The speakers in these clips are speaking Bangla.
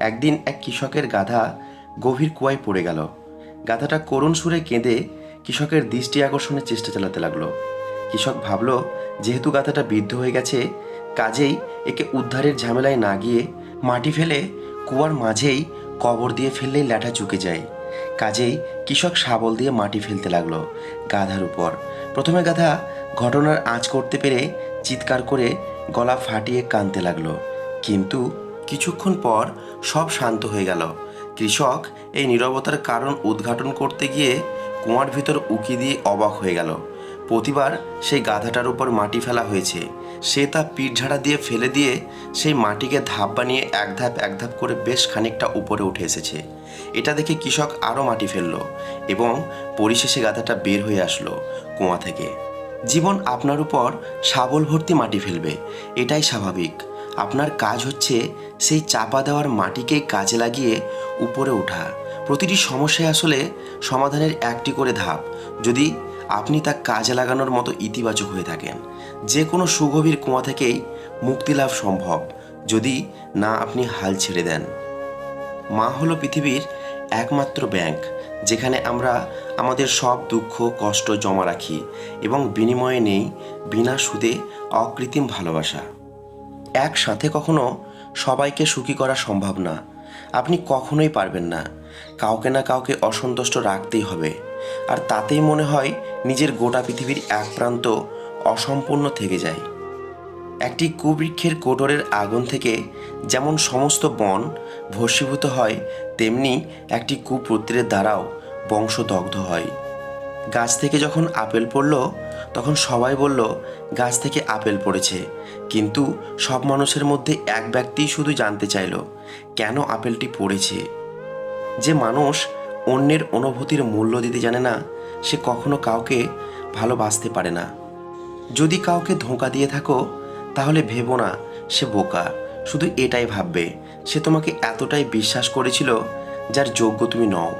একদিন এক কৃষকের গাধা গভীর কুয়ায় পড়ে গেল। গাধাটা করুণ সুরে কেঁদে কৃষকের দৃষ্টি আকর্ষণের চেষ্টা চালাতে লাগল। কৃষক ভাবল, যেহেতু গাধাটা বৃদ্ধ হয়ে গেছে, কাজেই একে উদ্ধারের ঝামেলায় না গিয়ে মাটি ফেলে কুয়ার মাঝেই কবর দিয়ে ফেললেই ল্যাঠা চুকে যায়। কাজেই কৃষক শাবল দিয়ে মাটি ফেলতে লাগল গাধার উপর। প্রথমে গাধা ঘটনার আঁচ করতে পেরে চিৎকার করে গলা ফাটিয়ে কাঁদতে লাগল। কিন্তু কিছুক্ষণ পর সব শান্ত হয়ে গেল। কৃষক এই নীরবতার কারণ উদ্ঘাটন করতে গিয়ে কুয়ার ভিতর উকি দিয়ে অবাক হয়ে গেল। প্রতিবার সেই গাধাটার উপর মাটি ফেলা হয়েছে। সে তা পিঠ ঝাড়া দিয়ে ফেলে দিয়ে সেই মাটিকে ধাপ বানিয়ে এক ধাপ এক ধাপ করে বেশ খানিকটা উপরে উঠে এসেছে। এটা দেখে কৃষক আরও মাটি ফেলল এবং পরিশেষে গাধাটা বের হয়ে আসলো কুয়া থেকে। জীবন আপনার উপর শাবল ভর্তি মাটি ফেলবে, এটাই স্বাভাবিক। আপনার কাজ হচ্ছে সেই চাপা দেওয়ার মাটিকে কাজে লাগিয়ে উপরে ওঠা। প্রতিটি সমস্যায় আসলে সমাধানের একটি করে ধাপ, যদি আপনি তা কাজে লাগানোর মতো ইতিবাচক হয়ে থাকেন। যে কোনো সুগভীর কুয়া থেকেই মুক্তি লাভ সম্ভব, যদি না আপনি হাল ছেড়ে দেন। মা হলো পৃথিবীর একমাত্র ব্যাংক, যেখানে আমরা আমাদের সব দুঃখ, কষ্ট জমা রাখি এবং বিনিময়ে নেই বিনা সুদে অকৃত্রিম ভালোবাসা। একসাথে কখনো সবাইকে সুখী করা সম্ভব না। আপনি কখনোই পারবেন না। কাউকে না কাউকে অসন্তুষ্ট রাখতেই হবে। আর তাতেই মনে হয় নিজের গোটা পৃথিবীর এক প্রান্ত অসম্পূর্ণ থেকে যায়। একটি কুবৃক্ষের কোটরের আগুন থেকে যেমন সমস্ত বন ভস্মীভূত হয়, তেমনি একটি কুপুত্রের দ্বারাও বংশদগ্ধ হয়। গাছ থেকে যখন আপেল পড়ল, তখন সবাই বলল, গাছ থেকে আপেল পড়েছে। কিন্তু সব মানুষের মধ্যে এক ব্যক্তি শুধু জানতে চাইল, কেন আপেলটি পড়েছে? যে মানুষ অন্যের অনুভূতির মূল্য দিতে জানে না, সে কখনো কাউকে ভালোবাসতে পারে না। যদি কাউকে ধোঁকা দিয়ে থাকো, তাহলে ভেবো না, সে বোকা। শুধু এটাই ভাববে, সে তোমাকে এতটাই বিশ্বাস করেছিল, যার যোগ্য তুমি নও।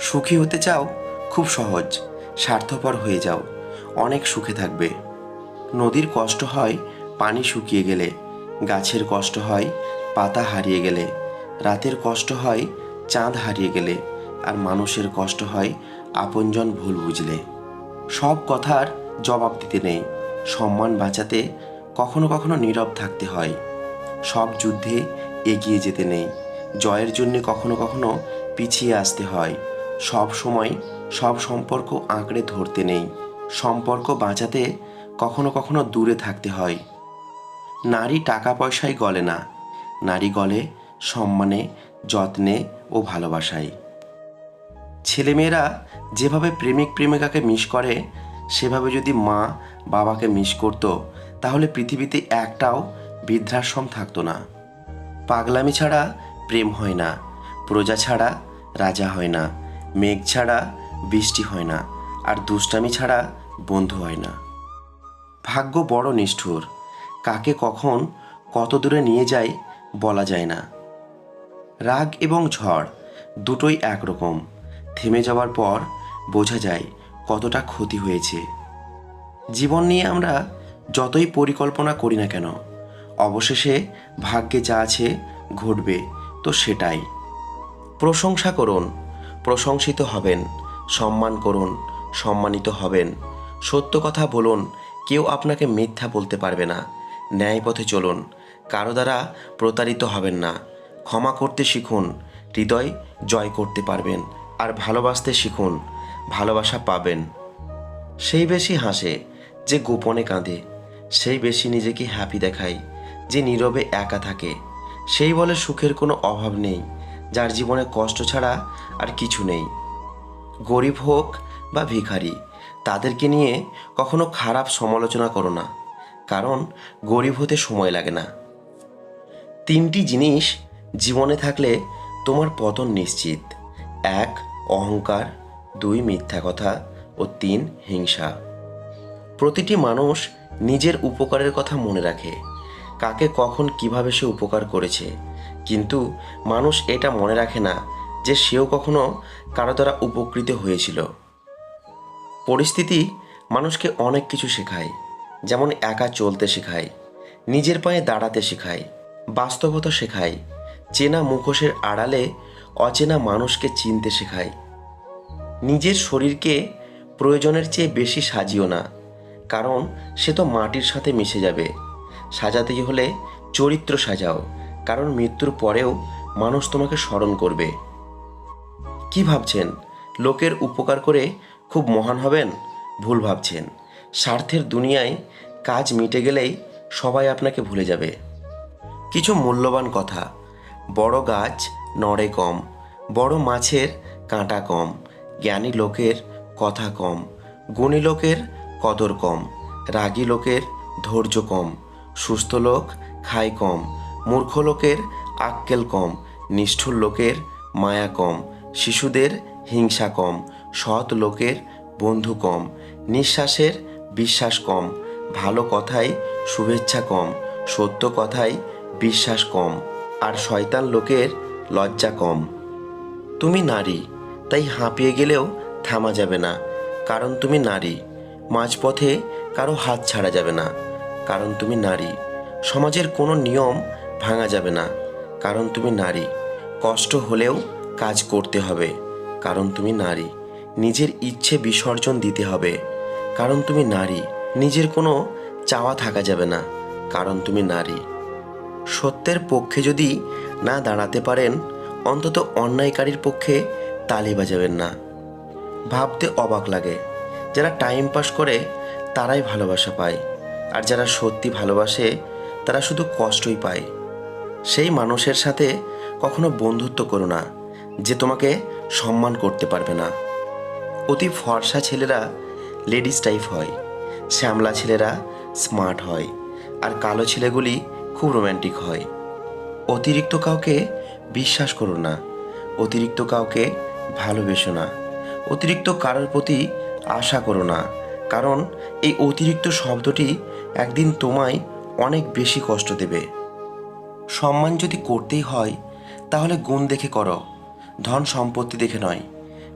সুখী হতে চাও খুব সহজ, স্বার্থপর হয়ে যাও, অনেক সুখে থাকবে। নদীর কষ্ট হয় পানি শুকিয়ে গেলে, গাছের কষ্ট হয় পাতা হারিয়ে গেলে, রাতের কষ্ট হয় চাঁদ হারিয়ে গেলে, আর মানুষের কষ্ট হয় আপনজন ভুল বুঝলে। সব কথার জবাব দিতে নেই, সম্মান বাঁচাতে কখনো কখনো নীরব থাকতে হয়। সব যুদ্ধে এগিয়ে যেতে নেই, জয়ের জন্য কখনো কখনো পিছিয়ে আসতে হয়। সব সময় সব সম্পর্ক আঁকড়ে ধরতে নেই। সম্পর্ক বাঁচাতে কখনো কখনো দূরে থাকতে হয়। নারী টাকা পয়সায় গলে না। নারী গলে সম্মানে, যত্নে ও ভালোবাসায়। ছেলেমেয়েরা যেভাবে প্রেমিক প্রেমিকাকে মিস করে, সেভাবে যদি মা বাবাকে মিস করত, তাহলে পৃথিবীতে একটাও বৃদ্ধাশ্রম থাকতো না। পাগলামি ছাড়া প্রেম হয় না। প্রজা ছাড়া রাজা হয় না। মেঘ ছাড়া বৃষ্টি হয় না, আর দুষ্টামি ছাড়া বন্ধু হয় না। ভাগ্য বড় নিষ্ঠুর। কাকে কখন কত দূরে নিয়ে যায় বলা যায় না। রাগ এবং ঝড় দুটোই একরকম। থেমে যাওয়ার পর বোঝা যায় কতটা ক্ষতি হয়েছে। জীবন নিয়ে আমরা যতই পরিকল্পনা করি না কেন, অবশেষে ভাগ্যে যা আছে ঘটবে তো সেটাই। প্রশংসা করুন, প্রশংসিত হবেন। সম্মান করুন, সম্মানিত হবেন। সত্য কথা বলুন, কেউ আপনাকে মিথ্যা বলতে পারবে না। ন্যায় পথে চলুন, কারও দ্বারা প্রতারিত হবেন না। ক্ষমা করতে শিখুন, হৃদয় জয় করতে পারবেন, আর ভালোবাসতে শিখুন, ভালোবাসা পাবেন। সেই বেশি হাসে যে গোপনে কাঁদে, সেই বেশি নিজেকে হ্যাপি দেখায় যে নীরবে একা থাকে। সেই বলে সুখের কোনো অভাব নেই, যার জীবনে কষ্ট ছাড়া আর কিছু নেই। গরিব হোক বা ভিখারি, তাদেরকে নিয়ে কখনো খারাপ সমালোচনা করো না, কারণ গরিব হতে সময় লাগে না। তিনটি জিনিস জীবনে থাকলে তোমার পতন নিশ্চিত। এক, অহংকার, দুই, মিথ্যা কথা ও তিন, হিংসা। প্রতিটি মানুষ নিজের উপকারের কথা মনে রাখে, কাকে কখন কীভাবে সে উপকার করেছে। কিন্তু মানুষ এটা মনে রাখে না যে সেও কখনো কারও দ্বারা উপকৃত হয়েছিল। পরিস্থিতি মানুষকে অনেক কিছু শেখায়, যেমন একা চলতে শেখায়, নিজের পায়ে দাঁড়াতে শেখায়, বাস্তবতা শেখায়, চেনা মুখোশের আড়ালে অচেনা মানুষকে চিনতে শেখায়। নিজের শরীরকে প্রয়োজনের চেয়ে বেশি সাজিও না, কারণ সে তো মাটির সাথে মিশে যাবে। সাজাতেই হলে চরিত্র সাজাও, কারণ মৃত্যুর পরেও মানুষ তোমাকে স্মরণ করবে। কি ভাবছেন? লোকের উপকার করে খুব মহান হবেন? ভুল ভাবছেন। স্বার্থের দুনিয়ায় কাজ মিটে গেলেই সবাই আপনাকে ভুলে যাবে। কিছু মূল্যবান কথা। বড় গাছ নড়ে কম, বড় মাছের কাঁটা কম, জ্ঞানী লোকের কথা কম, গুণী লোকের কদর কম, রাগী লোকের ধৈর্য কম, সুস্থ লোক খায় কম, মূর্খ লোকের আক্কেল কম, নিষ্ঠুর লোকের মায়া কম শিশুদের হিংসা কম, সৎ লোকের বন্ধু কম, নিঃশ্বাসের বিশ্বাস কম, ভালো কথায় শুভেচ্ছা কম, সত্য কথায় বিশ্বাস কম, আর শয়তান লোকের লজ্জা কম। তুমি নারী, তাই হাঁপিয়ে গেলেও থামা যাবে না, কারণ তুমি নারী, মাঝপথে কারও হাত ছাড়া যাবে না, কারণ তুমি নারী, সমাজের কোনো নিয়ম ভাঙা যাবে না, কারণ তুমি নারী, কষ্ট হলেও কাজ করতে হবে। কারণ তুমি নারী। নিজের ইচ্ছে বিসর্জন দিতে হবে। কারণ তুমি নারী। নিজের কোনো চাওয়া থাকা যাবে না। কারণ তুমি নারী। সত্যের পক্ষে যদি না দাঁড়াতে পারেন, অন্তত অন্যায়কারীর পক্ষে তালি বাজাবেন না। ভাবতে অবাক লাগে। যারা টাইম পাস করে, তারাই ভালোবাসা পায়। আর যারা সত্যি ভালোবাসে, তারা শুধু কষ্টই পায়। সেই মানুষের সাথে কখনো বন্ধুত্ব করো না। যে তোমাকে সম্মান করতে পারবে না। অতি ফর্সা ছেলেরা লেডিস টাইপ হয়, শ্যামলা ছেলেরা স্মার্ট হয় আর কালো ছেলেগুলি খুব রোম্যান্টিক হয়। অতিরিক্ত কাউকে বিশ্বাস করো না, অতিরিক্ত কাউকে ভালোবেসো না, অতিরিক্ত কারোর প্রতি আশা করো না, কারণ এই অতিরিক্ত শব্দটি একদিন তোমায় অনেক বেশি কষ্ট দেবে। সম্মান যদি করতেই হয়, তাহলে গুণ দেখে করো। ধন সম্পত্তি দেখে নয়।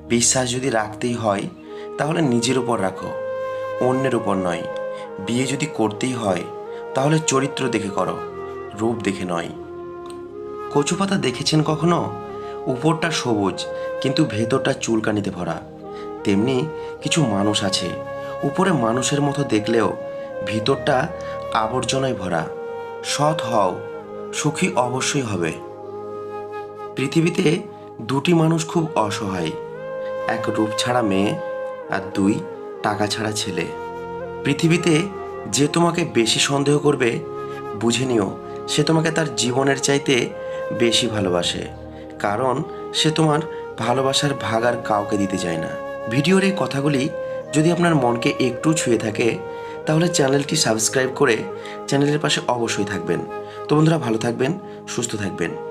বিশ্বাস যদি রাখতেই হয়, তাহলে নিজের উপর রাখো। অন্যের উপর নয়। বিয়ে যদি করতেই হয়, তাহলে চরিত্র দেখে করো, রূপ দেখে নয়। কচু পাতা দেখেছেন কখনো? উপরটা সবুজ, কিন্তু ভেতরটা চুলকানিতে ভরা। তেমনি কিছু মানুষ আছে, উপরে মানুষের মতো দেখলেও ভিতরটা আবর্জনায় ভরা। সৎ হও, সুখী অবশ্যই হবে। পৃথিবীতে দুটি মানুষ খুব অসহায়। এক রূপ ছাড়া মেয়ে আর দুই টাকা ছাড়া ছেলে। পৃথিবীতে যে তোমাকে বেশি সন্দেহ করবে, বুঝে নিও, সে তোমাকে তার জীবনের চাইতে বেশি ভালোবাসে। কারণ সে তোমার ভালোবাসার ভাগ আর কাউকে দিতে চায় না। ভিডিওর এই কথাগুলি যদি আপনার মনকে একটু ছুঁয়ে থাকে, তাহলে চ্যানেলটি সাবস্ক্রাইব করে চ্যানেলের পাশে অবশ্যই থাকবেন। তো বন্ধুরা, ভালো থাকবেন, সুস্থ থাকবেন।